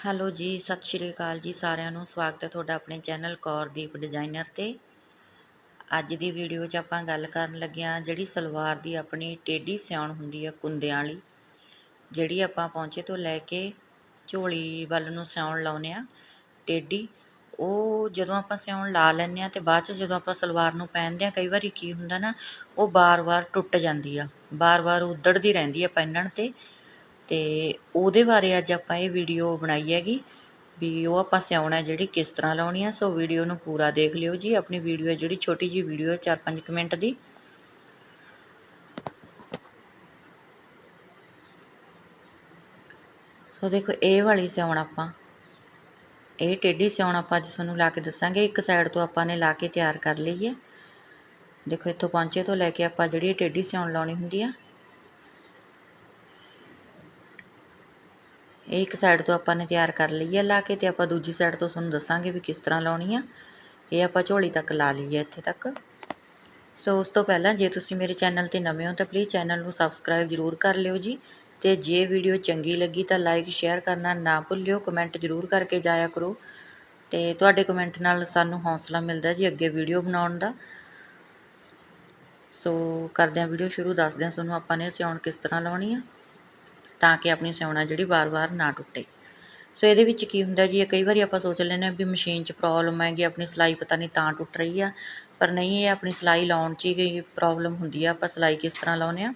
Hello ਜੀ, ਸਤਿ ਸ਼੍ਰੀ ਅਕਾਲ ਜੀ ਸਾਰਿਆਂ ਨੂੰ। ਸਵਾਗਤ ਹੈ ਤੁਹਾਡਾ ਆਪਣੇ ਚੈਨਲ ਕੌਰਦੀਪ ਡਿਜ਼ਾਈਨਰ ਤੇ। ਅੱਜ ਦੀ ਵੀਡੀਓ 'ਚ ਆਪਾਂ ਗੱਲ ਕਰਨ ਲੱਗੇ ਹਾਂ ਜਿਹੜੀ ਸਲਵਾਰ ਦੀ ਆਪਣੀ ਟੇਢੀ ਸਿਆਉਣ ਹੁੰਦੀ ਆ ਕੁੰਦਿਆਂ ਵਾਲੀ, ਜਿਹੜੀ ਆਪਾਂ ਪਹੁੰਚੇ ਤੋਂ ਲੈ ਕੇ ਝੋਲੀ ਵੱਲ ਨੂੰ ਸਿਆਉਣ ਲਾਉਨੇ ਆ ਟੇਢੀ। ਉਹ ਜਦੋਂ ਆਪਾਂ ਸਿਉਣ ਲਾ ਲੈਂਦੇ ਆ ਤੇ ਬਾਅਦ 'ਚ ਜਦੋਂ ਆਪਾਂ ਸਲਵਾਰ ਨੂੰ ਪਹਿਨਦੇ ਆ ਕਈ ਵਾਰੀ ਕੀ ਹੁੰਦਾ ਨਾ, ਉਹ ਬਾਰ-ਬਾਰ ਟੁੱਟ ਜਾਂਦੀ ਆ ਬਾਰ-ਬਾਰ ਉਧੜਦੀ ਰਹਿੰਦੀ ਆ ਪਹਿਨਣ ਤੇ। ਅਤੇ ਉਹਦੇ ਬਾਰੇ ਅੱਜ ਆਪਾਂ ਇਹ ਵੀਡੀਓ ਬਣਾਈ ਹੈਗੀ ਵੀ ਉਹ ਆਪਾਂ ਸਿਉਣਾ ਜਿਹੜੀ ਕਿਸ ਤਰ੍ਹਾਂ ਲਾਉਣੀ ਆ। ਸੋ ਵੀਡੀਓ ਨੂੰ ਪੂਰਾ ਦੇਖ ਲਿਓ ਜੀ। ਆਪਣੀ ਵੀਡੀਓ ਹੈ ਜਿਹੜੀ ਛੋਟੀ ਜੀ ਵੀਡੀਓ ਹੈ 4-5 ਮਿੰਟ ਦੀ। ਸੋ ਦੇਖੋ, ਇਹ ਵਾਲੀ ਸਿਉਣ ਆਪਾਂ, ਇਹ ਟੇਢੀ ਸਿਉਣ ਆਪਾਂ ਅੱਜ ਤੁਹਾਨੂੰ ਲਾ ਕੇ ਦੱਸਾਂਗੇ। ਇੱਕ ਸਾਈਡ ਤੋਂ ਆਪਾਂ ਨੇ ਲਾ ਕੇ ਤਿਆਰ ਕਰ ਲਈ ਹੈ। ਦੇਖੋ, ਇੱਥੋਂ ਪਹੁੰਚੇ ਤੋਂ ਲੈ ਕੇ ਆਪਾਂ ਜਿਹੜੀ ਟੇਢੀ ਸਿਉਣ ਲਾਉਣੀ ਹੁੰਦੀ ਆ ਇਹ ਇੱਕ ਸਾਈਡ ਤੋਂ ਆਪਾਂ ਨੇ ਤਿਆਰ ਕਰ ਲਈ ਹੈ ਲਾ ਕੇ ਤੇ ਆਪਾਂ ਦੂਜੀ ਸਾਈਡ ਤੋਂ ਤੁਹਾਨੂੰ ਦੱਸਾਂਗੇ ਵੀ ਕਿਸ ਤਰ੍ਹਾਂ ਲਾਉਣੀ ਆ। ਇਹ ਆਪਾਂ ਝੋਲੀ ਤੱਕ ਲਾ ਲਈ ਹੈ ਇੱਥੇ ਤੱਕ। ਸੋ ਉਸ ਤੋਂ ਪਹਿਲਾਂ ਜੇ ਤੁਸੀਂ ਮੇਰੇ ਚੈਨਲ ਤੇ ਨਵੇਂ ਹੋ ਤਾਂ ਪਲੀਜ਼ ਚੈਨਲ ਨੂੰ ਸਬਸਕ੍ਰਾਈਬ ਜ਼ਰੂਰ ਕਰ ਲਿਓ ਜੀ ਤੇ ਜੇ ਵੀਡੀਓ ਚੰਗੀ ਲੱਗੀ ਤਾਂ ਲਾਈਕ ਸ਼ੇਅਰ ਕਰਨਾ ਨਾ ਭੁੱਲਿਓ ਕਮੈਂਟ ਜ਼ਰੂਰ ਕਰਕੇ ਜਾਇਆ ਕਰੋ। ਤੇ ਤੁਹਾਡੇ ਕਮੈਂਟ ਨਾਲ ਸਾਨੂੰ ਹੌਸਲਾ ਮਿਲਦਾ ਜੀ ਅੱਗੇ ਵੀਡੀਓ ਬਣਾਉਣ ਦਾ। ਸੋ ਕਰਦੇ ਹਾਂ ਵੀਡੀਓ ਸ਼ੁਰੂ, ਦੱਸਦੇ ਹਾਂ ਤੁਹਾਨੂੰ ਆਪਾਂ ਨੇ ਸਿਉਣ ਕਿਸ ਤਰ੍ਹਾਂ ਲਾਉਣੀ ਆ। ਤਾਂ ਕਿ ਆਪਣੀ ਸਿਉਣਾ ਜਿਹੜੀ ਵਾਰ-ਵਾਰ ਨਾ ਟੁੱਟੇ। ਸੋ ਇਹਦੇ ਵਿੱਚ ਕੀ ਹੁੰਦਾ ਜੀ ਕਈ ਵਾਰੀ ਆਪਾਂ ਸੋਚ ਲੈਂਦੇ ਹਾਂ ਵੀ ਮਸ਼ੀਨ 'ਚ ਪ੍ਰੋਬਲਮ ਹੈਗੀ ਆਪਣੀ ਸਿਲਾਈ ਪਤਾ ਨਹੀਂ ਤਾਂ ਟੁੱਟ ਰਹੀ ਆ, ਪਰ ਨਹੀਂ, ਇਹ ਆਪਣੀ ਸਿਲਾਈ ਲਾਉਣ 'ਚ ਹੀ ਪ੍ਰੋਬਲਮ ਹੁੰਦੀ ਆ। ਆਪਾਂ ਸਿਲਾਈ ਕਿਸ ਤਰ੍ਹਾਂ ਲਾਉਨੇ ਆ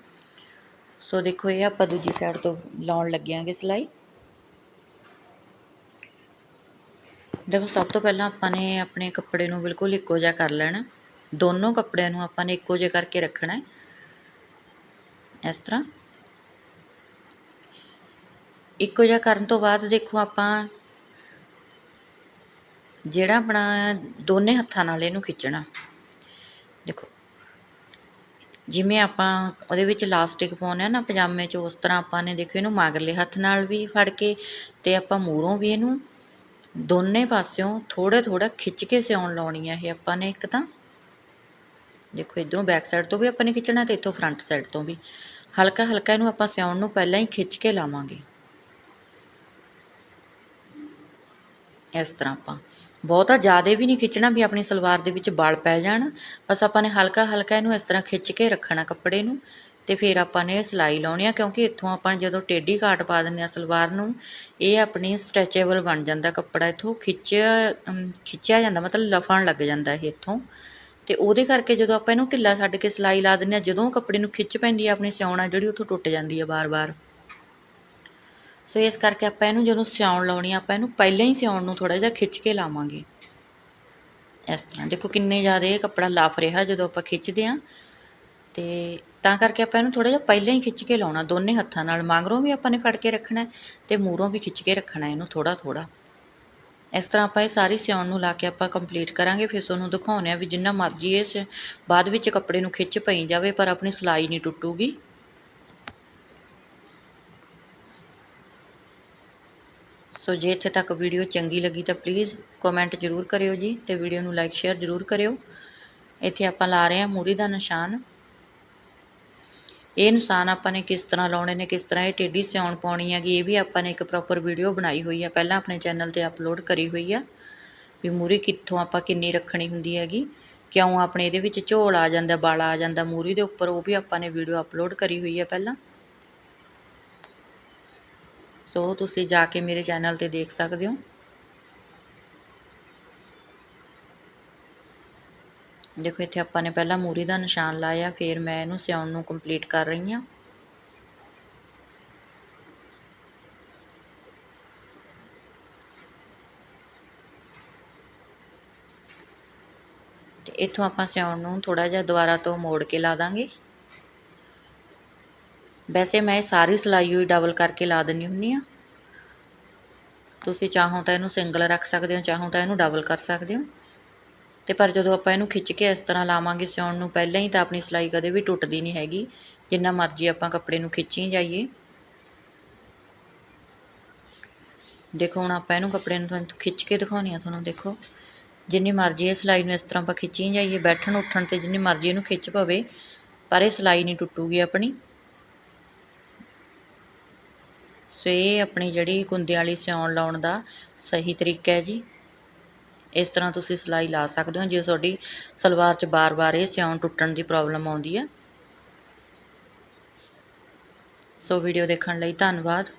ਸੋ ਦੇਖੋ, ਇਹ ਆਪਾਂ ਦੂਜੀ ਸਾਈਡ ਤੋਂ ਲਾਉਣ ਲੱਗਿਆਂਗੇ ਸਿਲਾਈ। ਦੇਖੋ, ਸਭ ਤੋਂ ਪਹਿਲਾਂ ਆਪਾਂ ਨੇ ਆਪਣੇ ਕੱਪੜੇ ਨੂੰ ਬਿਲਕੁਲ ਇੱਕੋ ਜਿਹਾ ਕਰ ਲੈਣਾ। ਦੋਨੋਂ ਕੱਪੜਿਆਂ ਨੂੰ ਆਪਾਂ ਨੇ ਇੱਕੋ ਜਿਹਾ ਕਰਕੇ ਰੱਖਣਾ ਹੈ। ਇਸ ਤਰ੍ਹਾਂ। ਇੱਕੋ ਜਿਹਾ ਕਰਨ ਤੋਂ ਬਾਅਦ ਦੇਖੋ ਆਪਾਂ ਜਿਹੜਾ ਆਪਣਾ ਦੋਨੇ ਹੱਥਾਂ ਨਾਲ ਇਹਨੂੰ ਖਿੱਚਣਾ। ਦੇਖੋ, ਜਿਵੇਂ ਆਪਾਂ ਉਹਦੇ ਵਿੱਚ ਲਾਸਟਿਕ ਪਾਉਨੇ ਆ ਨਾ ਪਜਾਮੇ 'ਚ, ਉਸ ਤਰ੍ਹਾਂ ਆਪਾਂ ਨੇ ਦੇਖੋ ਇਹਨੂੰ ਮਗਰਲੇ ਹੱਥ ਨਾਲ ਵੀ ਫੜ ਕੇ ਤੇ ਆਪਾਂ ਮੂਹਰੋਂ ਵੀ ਇਹਨੂੰ ਦੋਨੇ ਪਾਸਿਓਂ ਥੋੜਾ ਥੋੜਾ ਖਿੱਚ ਕੇ ਸਿਉਣ ਲਾਉਣੀ ਆ ਇਹ ਆਪਾਂ ਨੇ ਇੱਕ ਤਾਂ। ਦੇਖੋ, ਇਧਰੋਂ ਬੈਕ ਸਾਈਡ ਤੋਂ ਵੀ ਆਪਾਂ ਨੇ ਖਿੱਚਣਾ ਤੇ ਇੱਥੋਂ ਫਰੰਟ ਸਾਈਡ ਤੋਂ ਵੀ। ਹਲਕਾ ਹਲਕਾ ਇਹਨੂੰ ਆਪਾਂ ਸਿਉਣ ਨੂੰ ਪਹਿਲਾਂ ਹੀ ਖਿੱਚ ਕੇ ਲਾਵਾਂਗੇ। ਇਸ ਤਰ੍ਹਾਂ ਆਪਾਂ। ਬਹੁਤਾ ਜ਼ਿਆਦਾ ਵੀ ਨਹੀਂ ਖਿੱਚਣਾ ਵੀ ਆਪਣੀ ਸਲਵਾਰ ਦੇ ਵਿੱਚ ਬਲ ਪੈ ਜਾਣ। ਬਸ ਆਪਾਂ ਨੇ ਹਲਕਾ ਹਲਕਾ ਇਹਨੂੰ ਇਸ ਤਰ੍ਹਾਂ ਖਿੱਚ ਕੇ ਰੱਖਣਾ ਕੱਪੜੇ ਨੂੰ ਤੇ ਫਿਰ ਆਪਾਂ ਨੇ ਸਿਲਾਈ ਲਾਉਣੀ ਆ, ਕਿਉਂਕਿ ਇੱਥੋਂ ਆਪਾਂ ਜਦੋਂ ਟੇਢੀ ਕਾਟ ਪਾ ਦਿੰਨੇ ਆ ਸਲਵਾਰ ਨੂੰ, ਇਹ ਆਪਣੀ ਸਟ੍ਰੈਚੇਬਲ ਬਣ ਜਾਂਦਾ ਕੱਪੜਾ ਇੱਥੋਂ ਖਿੱਚਿਆ ਖਿੱਚਿਆ ਜਾਂਦਾ, ਮਤਲਬ ਲਫਣ ਲੱਗ ਜਾਂਦਾ ਇਹ ਇੱਥੋਂ। ਤੇ ਉਹਦੇ ਕਰਕੇ ਜਦੋਂ ਆਪਾਂ ਇਹਨੂੰ ਢਿੱਲਾ ਛੱਡ ਕੇ ਸਿਲਾਈ ਲਾ ਦਿੰਨੇ ਆ, ਜਦੋਂ ਕੱਪੜੇ ਨੂੰ ਖਿੱਚ ਪੈਂਦੀ ਆ, ਆਪਣੀ ਸਿਉਣਾ ਜਿਹੜੀ ਉੱਥੋਂ ਟੁੱਟ ਜਾਂਦੀ ਆ ਬਾਰ-ਬਾਰ। ਸੋ ਇਸ ਕਰਕੇ ਆਪਾਂ ਇਹਨੂੰ ਜਦੋਂ ਸਿਉਣ ਲਾਉਣੀ ਆ, ਆਪਾਂ ਇਹਨੂੰ ਪਹਿਲਾਂ ਹੀ ਸਿਉਣ ਨੂੰ ਥੋੜਾ ਜਿਹਾ ਖਿੱਚ ਕੇ ਲਾਵਾਂਗੇ। ਇਸ ਤਰ੍ਹਾਂ। ਦੇਖੋ ਕਿੰਨੇ ਜ਼ਿਆਦਾ ਇਹ ਕੱਪੜਾ ਲਾਫ ਰਿਹਾ ਜਦੋਂ ਆਪਾਂ ਖਿੱਚਦੇ ਆ ਤੇ ਤਾਂ ਕਰਕੇ ਆਪਾਂ ਇਹਨੂੰ ਥੋੜਾ ਜਿਹਾ ਪਹਿਲਾਂ ਹੀ ਖਿੱਚ ਕੇ ਲਾਉਣਾ, ਦੋਨੇ ਹੱਥਾਂ ਨਾਲ। ਮੰਗਰੋਂ ਵੀ ਆਪਾਂ ਨੇ ਫੜ ਕੇ ਰੱਖਣਾ ਤੇ ਮੂਰੋਂ ਵੀ ਖਿੱਚ ਕੇ ਰੱਖਣਾ ਇਹਨੂੰ ਥੋੜਾ ਥੋੜਾ ਇਸ ਤਰ੍ਹਾਂ ਆਪਾਂ ਇਹ ਸਾਰੀ ਸਿਉਣ ਨੂੰ ਲਾ ਕੇ ਆਪਾਂ ਕੰਪਲੀਟ ਕਰਾਂਗੇ, ਫਿਰ ਤੁਹਾਨੂੰ ਦਿਖਾਉਣੇ ਆ ਵੀ ਜਿੰਨਾ ਮਰਜ਼ੀ ਇਸ ਬਾਅਦ ਵਿੱਚ ਕੱਪੜੇ ਨੂੰ ਖਿੱਚ ਪਈ ਜਾਵੇ, ਪਰ ਆਪਣੀ ਸਿਲਾਈ ਨਹੀਂ ਟੁੱਟੂਗੀ। ਸੋ ਜੇ ਇੱਥੇ ਤੱਕ ਵੀਡੀਓ ਚੰਗੀ ਲੱਗੀ ਤਾਂ ਪਲੀਜ਼ ਕਮੈਂਟ ਜ਼ਰੂਰ ਕਰਿਓ ਜੀ ਤੇ ਵੀਡੀਓ ਨੂੰ ਲਾਈਕ ਸ਼ੇਅਰ ਜ਼ਰੂਰ ਕਰਿਓ। ਇੱਥੇ ਆਪਾਂ ਲਾ ਰਹੇ ਹਾਂ ਮੂਰੀ ਦਾ ਨਿਸ਼ਾਨ। ਇਹ ਨਿਸ਼ਾਨ ਆਪਾਂ ਨੇ ਕਿਸ ਤਰ੍ਹਾਂ ਲਾਉਣੇ ਨੇ, ਕਿਸ ਤਰ੍ਹਾਂ ਇਹ ਟੇਢੀ ਸਿਉਣ ਪਾਉਣੀ ਹੈਗੀ, ਇਹ ਵੀ ਆਪਾਂ ਨੇ ਇੱਕ ਪ੍ਰੋਪਰ ਵੀਡੀਓ ਬਣਾਈ ਹੋਈ ਆ। ਪਹਿਲਾਂ ਆਪਣੇ ਚੈਨਲ ਤੇ ਅਪਲੋਡ ਕਰੀ ਹੋਈ ਆ ਵੀ ਮੂਰੀ ਕਿੱਥੋਂ ਆਪਾਂ ਕਿੰਨੀ ਰੱਖਣੀ ਹੁੰਦੀ ਹੈਗੀ, ਕਿਉਂ ਆਪਣੇ ਇਹਦੇ ਵਿੱਚ ਝੋਲ ਆ ਜਾਂਦਾ, ਬਲ ਆ ਜਾਂਦਾ, ਮੂਰੀ ਦੇ ਉੱਪਰ ਉਹ ਵੀ ਆਪਾਂ ਨੇ ਵੀਡੀਓ ਅਪਲੋਡ ਕਰੀ ਹੋਈ ਹੈ ਪਹਿਲਾਂ। ਸੋ ਤੁਸੀਂ ਜਾ ਕੇ ਮੇਰੇ ਚੈਨਲ ਤੇ ਦੇਖ ਸਕਦੇ ਹੋ। ਦੇਖੋ, ਇੱਥੇ ਆਪਾਂ ਨੇ ਪਹਿਲਾਂ ਮੂਰੀ ਦਾ ਨਿਸ਼ਾਨ ਲਾਇਆ, ਫਿਰ ਮੈਂ ਇਹਨੂੰ ਸਿਉਣ ਨੂੰ ਕੰਪਲੀਟ ਕਰ ਰਹੀ ਹਾਂ। ਤੇ ਇੱਥੋਂ ਆਪਾਂ ਸਿਉਣ ਨੂੰ ਥੋੜਾ ਜਿਹਾ ਦੁਬਾਰਾ ਤੋਂ ਮੋੜ ਕੇ ਲਾ ਦਾਂਗੇ। ਵੈਸੇ ਮੈਂ ਇਹ ਸਾਰੀ ਸਿਲਾਈ ਹੋਈ ਡਬਲ ਕਰਕੇ ਲਾ ਦਿੰਨੀ ਹੁੰਨੀ ਆ ਤੁਸੀਂ ਚਾਹੋ ਤਾਂ ਇਹਨੂੰ ਸਿੰਗਲ ਰੱਖ ਸਕਦੇ ਹੋ, ਚਾਹੋ ਤਾਂ ਇਹਨੂੰ ਡਬਲ ਕਰ ਸਕਦੇ ਹੋ। ਤੇ ਪਰ ਜਦੋਂ ਆਪਾਂ ਇਹਨੂੰ ਖਿੱਚ ਕੇ ਇਸ ਤਰ੍ਹਾਂ ਲਾਵਾਂਗੇ ਸਿਉਣ ਨੂੰ, ਪਹਿਲਾਂ ਹੀ ਤਾਂ ਆਪਣੀ ਸਿਲਾਈ ਕਦੇ ਵੀ ਟੁੱਟਦੀ ਨਹੀਂ ਹੈਗੀ। ਜਿੰਨਾ ਮਰਜ਼ੀ ਆਪਾਂ ਕੱਪੜੇ ਨੂੰ ਖਿੱਚੀ ਜਾਈਏ। ਦੇਖੋ, ਹੁਣ ਆਪਾਂ ਇਹਨੂੰ ਕੱਪੜੇ ਨੂੰ ਤੁਹਾਨੂੰ ਖਿੱਚ ਕੇ ਦਿਖਾਉਣੀ ਆ ਤੁਹਾਨੂੰ, ਦੇਖੋ। ਜਿੰਨੀ ਮਰਜ਼ੀ ਇਹ ਸਿਲਾਈ ਨੂੰ ਇਸ ਤਰ੍ਹਾਂ ਆਪਾਂ ਖਿੱਚੀ ਜਾਈਏ, ਬੈਠਣ ਉੱਠਣ ਤੇ ਜਿੰਨੀ ਮਰਜ਼ੀ ਇਹਨੂੰ ਖਿੱਚ ਪਵੇ, ਪਰ ਇਹ ਸਿਲਾਈ ਨਹੀਂ ਟੁੱਟੂਗੀ ਆਪਣੀ। ਸੋ ਇਹ ਆਪਣੀ ਜਿਹੜੀ ਕੁੰਦਿਆਂ ਵਾਲੀ ਸਿਉਣ ਲਾਉਣ ਦਾ ਸਹੀ ਤਰੀਕਾ ਹੈ ਜੀ। ਇਸ ਤਰ੍ਹਾਂ ਤੁਸੀਂ ਸਿਲਾਈ ਲਾ ਸਕਦੇ ਹੋ, ਜੇ ਤੁਹਾਡੀ ਸਲਵਾਰ 'ਚ ਬਾਰ-ਬਾਰ ਇਹ ਸਿਉਣ ਟੁੱਟਣ ਦੀ ਪ੍ਰੋਬਲਮ ਆਉਂਦੀ ਹੈ। ਸੋ ਵੀਡੀਓ ਦੇਖਣ ਲਈ ਧੰਨਵਾਦ।